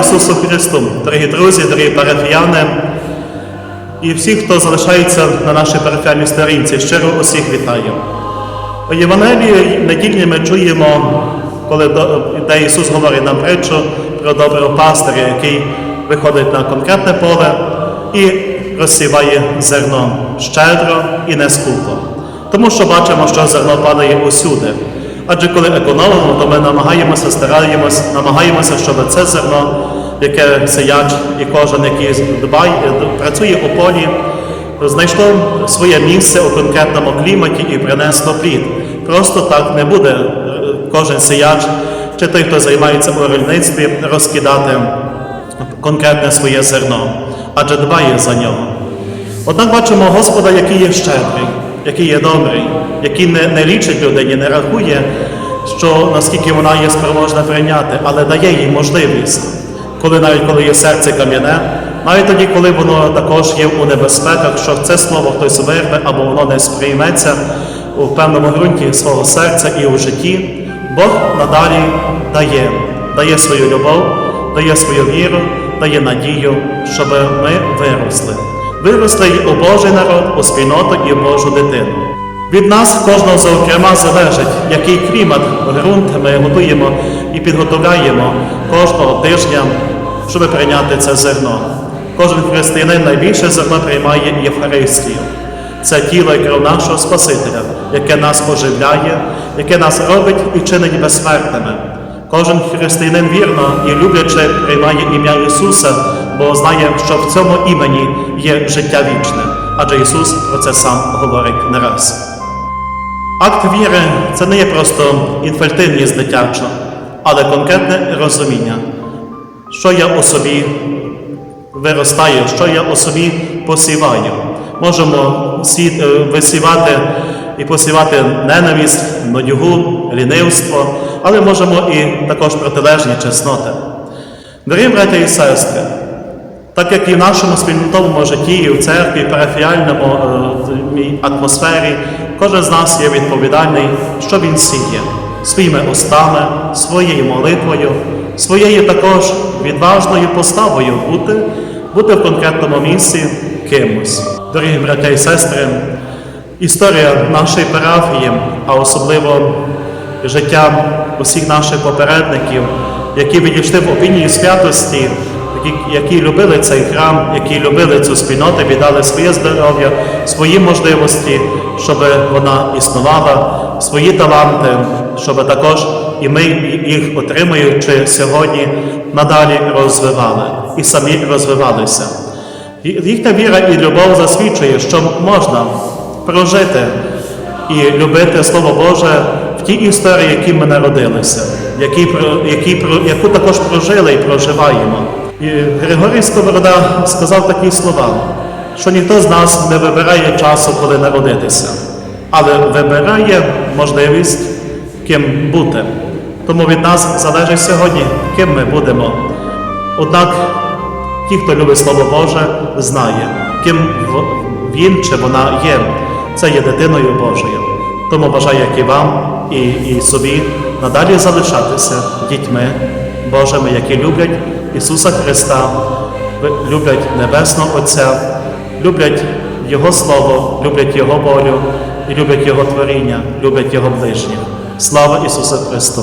Ісусу Христу, дорогі друзі, дорогі парафіяни і всі, хто залишається на нашій парафіальній сторінці, щиро усіх вітаю. У Євангелії недільні ми чуємо, коли де Ісус говорить нам притчу про доброго пастиря, який виходить на конкретне поле і розсіває зерно щедро і не скупо. Тому що бачимо, що зерно падає усюди. Адже коли економимо, то ми намагаємося, стараємося, намагаємося, щоб це зерно, яке сіяч і кожен, який дбає, працює у полі, знайшло своє місце у конкретному кліматі і принесло плід. Просто так не буде е, кожен сіяч, чи той, хто займається у рільництві, розкидати конкретне своє зерно, адже дбає за нього. Однак бачимо Господа, який є щедрий, який є добрий, який не, не лічить людині, не рахує, що наскільки вона є спроможна прийняти, але дає їй можливість, коли навіть коли є серце кам'яне, навіть тоді, коли воно також є у небезпеках, що це слово хтось вирве або воно не сприйметься у певному ґрунті свого серця і у житті, Бог надалі дає, дає свою любов, дає свою віру, дає надію, щоб ми виросли. Виросли й у Божий народ, у спільноту і у Божу дитину. Від нас кожного зокрема залежить, який клімат, ґрунт ми готуємо і підготовляємо кожного тижня, щоб прийняти це зерно. Кожен християнин найбільше зерно приймає Євхаристію. Це тіло і кров нашого Спасителя, яке нас оживляє, яке нас робить і чинить безсмертними. Кожен християнин вірно і любляче приймає ім'я Ісуса, бо знає, що в цьому імені є життя вічне, адже Ісус про це сам говорить не раз. Акт віри це не є просто інфальтивність дитяча, але конкретне розуміння, що я у собі виростаю, що я у собі посіваю. Можемо е, висівати і посівати ненависть, нудьгу, лінивство, але можемо і також протилежні чесноти. Дорогі браття і сестри, так як і в нашому спільнотовому житті, і в церкві, парафіальному е, мій атмосфері, кожен з нас є відповідальний, що він сіє своїми устами, своєю молитвою, своєю також відважною поставою бути, бути в конкретному місці кимось. Дорогі браття і сестри, історія нашої парафії, а особливо життя усіх наших попередників, які відійшли в опінії святості, які, які любили цей храм, які любили цю спільноту, віддали своє здоров'я, свої можливості, щоб вона існувала, свої таланти, щоб також і ми їх отримуючи сьогодні надалі розвивали і самі розвивалися. Їхня віра і любов засвідчує, що можна прожити і любити Слово Боже в тій історії, в якій ми народилися, які, які, яку також прожили і проживаємо. І Григорій Сковорода сказав такі слова, що ніхто з нас не вибирає часу, коли народитися, але вибирає можливість ким бути. Тому від нас залежить сьогодні, ким ми будемо. Однак ті, хто любить Слово Боже, знає, ким він чи вона є. Це є дитиною Божою. Тому бажаю, як і вам, і, і собі надалі залишатися дітьми Божими, які люблять Ісуса Христа, люблять Небесного Отця, люблять Його Слово, люблять Його волю і люблять Його творіння, люблять Його ближніх. Слава Ісусу Христу!